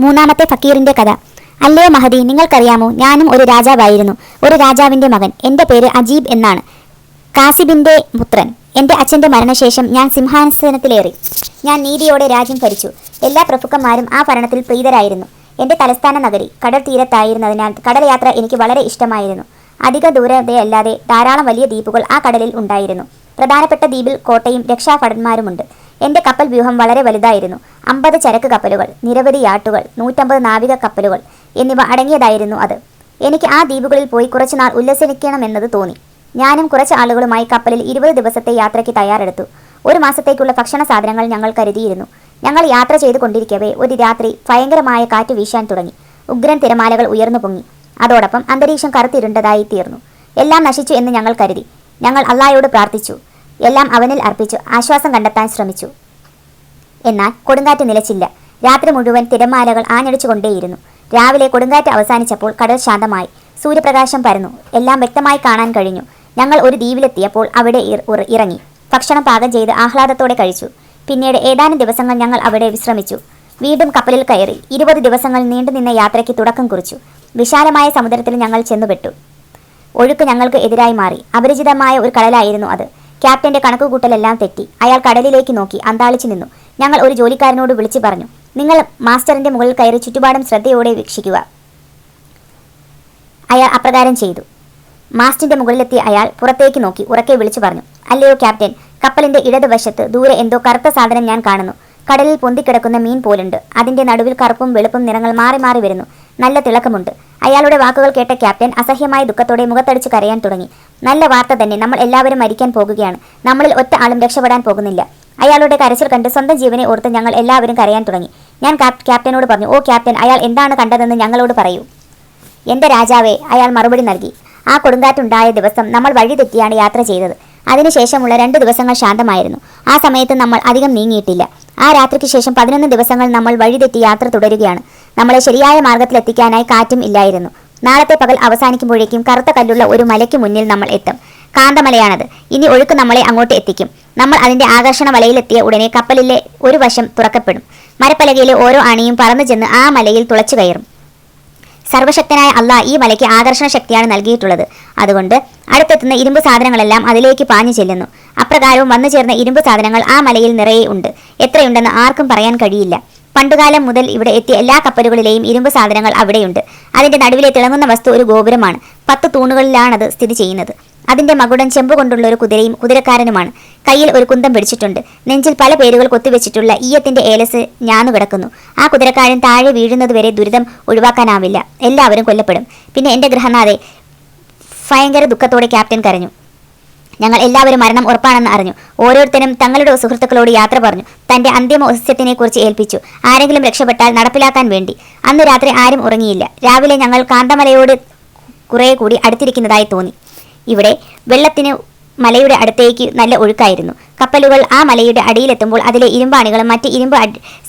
മൂന്നാമത്തെ ഫക്കീറിന്റെ കഥ. അല്ലേ മഹദി നിങ്ങൾക്കറിയാമോ ഞാനും ഒരു രാജാവായിരുന്നു. ഒരു രാജാവിന്റെ മകൻ. എന്റെ പേര് അജീബ് എന്നാണ്. കാസിബിന്റെ പുത്രൻ. എന്റെ അച്ഛന്റെ മരണശേഷം ഞാൻ സിംഹാസനത്തിലേറി. ഞാൻ നീതിയോടെ രാജ്യം ഭരിച്ചു. എല്ലാ പ്രഭുക്കന്മാരും ആ ഭരണത്തിൽ പ്രീതരായിരുന്നു. എന്റെ തലസ്ഥാന നഗരി കടൽ തീരത്തായിരുന്നതിനാൽ കടൽയാത്ര എനിക്ക് വളരെ ഇഷ്ടമായിരുന്നു. അധിക ദൂരതയല്ലാതെ ധാരാളം വലിയ ദ്വീപുകൾ ആ കടലിൽ ഉണ്ടായിരുന്നു. പ്രധാനപ്പെട്ട ദ്വീപിൽ കോട്ടയും രക്ഷാഭടന്മാരുമുണ്ട് എന്റെ കപ്പൽ വ്യൂഹം വളരെ വലുതായിരുന്നു. അമ്പത് ചരക്ക് കപ്പലുകൾ നിരവധി യാട്ടുകൾ നൂറ്റമ്പത് നാവിക കപ്പലുകൾ എന്നിവ അടങ്ങിയതായിരുന്നു അത്. എനിക്ക് ആ ദ്വീപുകളിൽ പോയി കുറച്ചുനാൾ ഉല്ലസിക്കണമെന്നത് തോന്നി. ഞാനും കുറച്ച് ആളുകളുമായി കപ്പലിൽ ഇരുപത് ദിവസത്തെ യാത്രയ്ക്ക് തയ്യാറെടുത്തു. ഒരു മാസത്തേക്കുള്ള ഭക്ഷണ സാധനങ്ങൾ ഞങ്ങൾ കരുതിയിരുന്നു. ഞങ്ങൾ യാത്ര ചെയ്തു കൊണ്ടിരിക്കവേ ഒരു രാത്രി ഭയങ്കരമായ കാറ്റ് വീശാൻ തുടങ്ങി. ഉഗ്രൻ തിരമാലകൾ ഉയർന്നു പൊങ്ങി. അതോടൊപ്പം അന്തരീക്ഷം കറുത്തിരുണ്ടതായി തീർന്നു. എല്ലാം നശിച്ചു എന്ന് ഞങ്ങൾ കരുതി. ഞങ്ങൾ അള്ളായോട് പ്രാർത്ഥിച്ചു. എല്ലാം അവനിൽ അർപ്പിച്ചു. ആശ്വാസം കണ്ടെത്താൻ ശ്രമിച്ചു. എന്നാൽ കൊടുങ്കാറ്റ് നിലച്ചില്ല. രാത്രി മുഴുവൻ തിരമാലകൾ ആഞ്ഞടിച്ചുകൊണ്ടേയിരുന്നു. രാവിലെ കൊടുങ്കാറ്റ് അവസാനിച്ചപ്പോൾ കടൽ ശാന്തമായി. സൂര്യപ്രകാശം പരന്നു. എല്ലാം വ്യക്തമായി കാണാൻ കഴിഞ്ഞു. ഞങ്ങൾ ഒരു ദ്വീപിലെത്തിയപ്പോൾ അവിടെ ഇറങ്ങി. ഭക്ഷണം പാകം ചെയ്ത് ആഹ്ലാദത്തോടെ കഴിച്ചു. പിന്നീട് ഏതാനും ദിവസങ്ങൾ ഞങ്ങൾ അവിടെ വിശ്രമിച്ചു. വീണ്ടും കപ്പലിൽ കയറി ഇരുപത് ദിവസങ്ങൾ നീണ്ടുനിന്ന യാത്രയ്ക്ക് തുടക്കം കുറിച്ചു. വിശാലമായ സമുദ്രത്തിൽ ഞങ്ങൾ ചെന്നുപെട്ടു. ഒഴുക്ക് ഞങ്ങൾക്ക് എതിരായി മാറി. അപരിചിതമായ ഒരു കടലായിരുന്നു അത്. ക്യാപ്റ്റന്റെ കണക്കുകൂട്ടലെല്ലാം തെറ്റി. അയാൾ കടലിലേക്ക് നോക്കി അന്താളിച്ചു നിന്നു. ഞങ്ങൾ ഒരു ജോലിക്കാരനോട് വിളിച്ചു പറഞ്ഞു നിങ്ങൾ മാസ്റ്ററിന്റെ മുകളിൽ കയറി ചുറ്റുപാടും ശ്രദ്ധയോടെ വീക്ഷിക്കുക. അയാൾ അപ്രകാരം ചെയ്തു. മാസ്റ്റിന്റെ മുകളിലെത്തിയ അയാൾ പുറത്തേക്ക് നോക്കി ഉറക്കെ വിളിച്ചു പറഞ്ഞു അല്ലയോ ക്യാപ്റ്റൻ കപ്പലിന്റെ ഇടതുവശത്ത് ദൂരെ എന്തോ കറുത്ത സാധനം ഞാൻ കാണുന്നു. കടലിൽ പൊന്തിക്കിടക്കുന്ന മീൻ പോലുണ്ട്. അതിന്റെ നടുവിൽ കറുപ്പും വെളുപ്പും നിറങ്ങൾ മാറി മാറി വരുന്നു. നല്ല തിളക്കമുണ്ട്. അയാളുടെ വാക്കുകൾ കേട്ട ക്യാപ്റ്റൻ അസഹ്യമായ ദുഃഖത്തോടെ മുഖത്തടിച്ച് കരയാൻ തുടങ്ങി. നല്ല വാർത്ത തന്നെ നമ്മൾ എല്ലാവരും മരിക്കാൻ പോകുകയാണ്. നമ്മളിൽ ഒറ്റ ആളും രക്ഷപ്പെടാൻ പോകുന്നില്ല. അയാളുടെ കരച്ചിൽ കണ്ട് സ്വന്തം ജീവനെ ഓർത്ത് ഞങ്ങൾ എല്ലാവരും കരയാൻ തുടങ്ങി. ഞാൻ ക്യാപ്റ്റനോട് പറഞ്ഞു ഓ ക്യാപ്റ്റൻ അയാൾ എന്താണ് കണ്ടതെന്ന് ഞങ്ങളോട് പറയൂ. എന്റെ രാജാവേ അയാൾ മറുപടി നൽകി. ആ കൊടുങ്കാറ്റുണ്ടായ ദിവസം നമ്മൾ വഴിതെറ്റിയാണ് യാത്ര ചെയ്തത്. അതിനുശേഷമുള്ള രണ്ട് ദിവസങ്ങൾ ശാന്തമായിരുന്നു. ആ സമയത്ത് നമ്മൾ അധികം നീങ്ങിയിട്ടില്ല. ആ രാത്രിക്ക് ശേഷം പതിനൊന്ന് ദിവസങ്ങൾ നമ്മൾ വഴിതെറ്റി യാത്ര തുടരുകയാണ്. നമ്മളെ ശരിയായ മാർഗത്തിലെത്തിക്കാനായി കാറ്റും ഇല്ലായിരുന്നു. നാളത്തെ പകൽ അവസാനിക്കുമ്പോഴേക്കും കറുത്ത കല്ലുള്ള ഒരു മലയ്ക്ക് മുന്നിൽ നമ്മൾ എത്തും. കാന്തമലയാണത്. ഇനി ഒഴുക്ക് നമ്മളെ അങ്ങോട്ട് എത്തിക്കും. നമ്മൾ അതിന്റെ ആകർഷണ വലയിലെത്തിയ ഉടനെ കപ്പലിലെ ഒരു വശം തുറക്കപ്പെടും. മരപ്പലകയിലെ ഓരോ അണിയും പറന്നു ചെന്ന് ആ മലയിൽ തുളച്ചു കയറും. സർവശക്തനായ അള്ളാഹ് ഈ മലയ്ക്ക് ആകർഷണ ശക്തിയാണ് നൽകിയിട്ടുള്ളത്. അതുകൊണ്ട് അടുത്തെത്തുന്ന ഇരുമ്പ് സാധനങ്ങളെല്ലാം അതിലേക്ക് പാഞ്ഞു ചെല്ലുന്നു. അപ്രകാരവും വന്നു ചേർന്ന ഇരുമ്പ് സാധനങ്ങൾ ആ മലയിൽ നിറയെ ഉണ്ട്. എത്രയുണ്ടെന്ന് ആർക്കും പറയാൻ കഴിയില്ല. പണ്ടുകാലം മുതൽ ഇവിടെ എത്തിയ എല്ലാ കപ്പലുകളിലെയും ഇരുമ്പ് സാധനങ്ങൾ അവിടെയുണ്ട്. അതിന്റെ നടുവിലെ തിളങ്ങുന്ന വസ്തു ഒരു ഗോപുരമാണ്. പത്ത് തൂണുകളിലാണത് സ്ഥിതി ചെയ്യുന്നത്. അതിന്റെ മകുടം ചെമ്പ് കൊണ്ടുള്ള ഒരു കുതിരയും കുതിരക്കാരനുമാണ്. കയ്യിൽ ഒരു കുന്തം പിടിച്ചിട്ടുണ്ട്. നെഞ്ചിൽ പല പേരുകൾ കൊത്തിവെച്ചിട്ടുള്ള ഈയത്തിന്റെ ഏലസ് ഞാന്നു കിടക്കുന്നു. ആ കുതിരക്കാരൻ താഴെ വീഴുന്നതുവരെ ദുരിതം ഒഴിവാക്കാനാവില്ല. എല്ലാവരും കൊല്ലപ്പെടും. പിന്നെ എന്റെ ഗ്രഹനാഥെ ഭയങ്കര ദുഃഖത്തോടെ ക്യാപ്റ്റൻ കരഞ്ഞു. ഞങ്ങൾ എല്ലാവരും മരണം ഉറപ്പാണെന്ന് അറിഞ്ഞു. ഓരോരുത്തരും തങ്ങളുടെ സുഹൃത്തുക്കളോട് യാത്ര പറഞ്ഞു. തന്റെ അന്തിമ ഉത്സ്യത്തിനെ കുറിച്ച് ഏൽപ്പിച്ചു. ആരെങ്കിലും രക്ഷപ്പെട്ടാൽ നടപ്പിലാക്കാൻ വേണ്ടി. അന്ന് രാത്രി ആരും ഉറങ്ങിയില്ല. രാവിലെ ഞങ്ങൾ കാന്തമലയോട് കുറേ കൂടി അടുത്തിരിക്കുന്നതായി തോന്നി. ഇവിടെ വെള്ളത്തിന് മലയുടെ അടുത്തേക്ക് നല്ല ഒഴുക്കായിരുന്നു. കപ്പലുകൾ ആ മലയുടെ അടിയിലെത്തുമ്പോൾ അതിലെ ഇരുമ്പാണികളും മറ്റ് ഇരുമ്പ്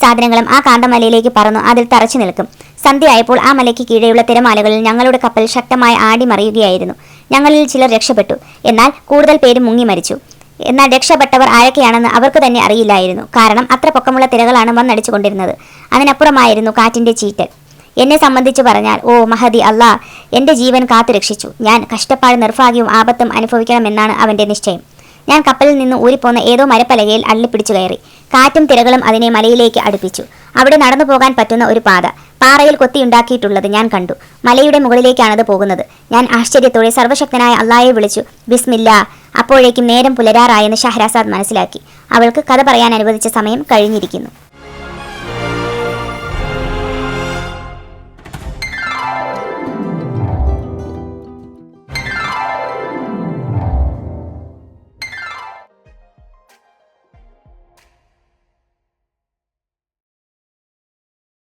സാധനങ്ങളും ആ കാന്തമലയിലേക്ക് പറന്നു. അതിൽ തറച്ചു നിൽക്കും. സന്ധ്യയായപ്പോൾ ആ മലയ്ക്ക് കീഴെയുള്ള തിരമാലകളിൽ ഞങ്ങളുടെ കപ്പൽ ശക്തമായി ആടി മറിയുകയായിരുന്നു ഞങ്ങളിൽ ചിലർ രക്ഷപ്പെട്ടു. എന്നാൽ കൂടുതൽ പേര് മുങ്ങി മരിച്ചു. എന്നാൽ രക്ഷപ്പെട്ടവർ ആരൊക്കെയാണെന്ന് അവർക്ക് തന്നെ അറിയില്ലായിരുന്നു. കാരണം അത്ര പൊക്കമുള്ള തിരകളാണ് വന്നടിച്ചുകൊണ്ടിരുന്നത്. അതിനപ്പുറമായിരുന്നു കാറ്റിന്റെ ചീറ്റൽ. എന്നെ സംബന്ധിച്ച് പറഞ്ഞാൽ ഓ മഹദി അല്ലാ എന്റെ ജീവൻ കാത്തു രക്ഷിച്ചു. ഞാൻ കഷ്ടപ്പാട് നിർഭാഗ്യവും ആപത്തും അനുഭവിക്കണമെന്നാണ് അവന്റെ നിശ്ചയം. ഞാൻ കപ്പലിൽ നിന്ന് ഊരിപ്പോന്ന ഏതോ മരപ്പലകയിൽ അള്ളിപ്പിടിച്ചു കയറി. കാറ്റും തിരകളും അതിനെ മലയിലേക്ക് അടുപ്പിച്ചു. അവിടെ നടന്നു പോകാൻ പറ്റുന്ന ഒരു പാത. പാറയിൽ കൊത്തിയുണ്ടാക്കിയിട്ടുള്ളത് ഞാൻ കണ്ടു. മലയുടെ മുകളിലേക്കാണത് പോകുന്നത്. ഞാൻ ആശ്ചര്യത്തോടെ സർവശക്തനായ അള്ളായെ വിളിച്ചു ബിസ്മില്ല. അപ്പോഴേക്കും നേരം പുലരാറായെന്ന് ഷഹരാസാദ് മനസ്സിലാക്കി. അവൾക്ക് കഥ പറയാൻ അനുവദിച്ച സമയം കഴിഞ്ഞിരിക്കുന്നു.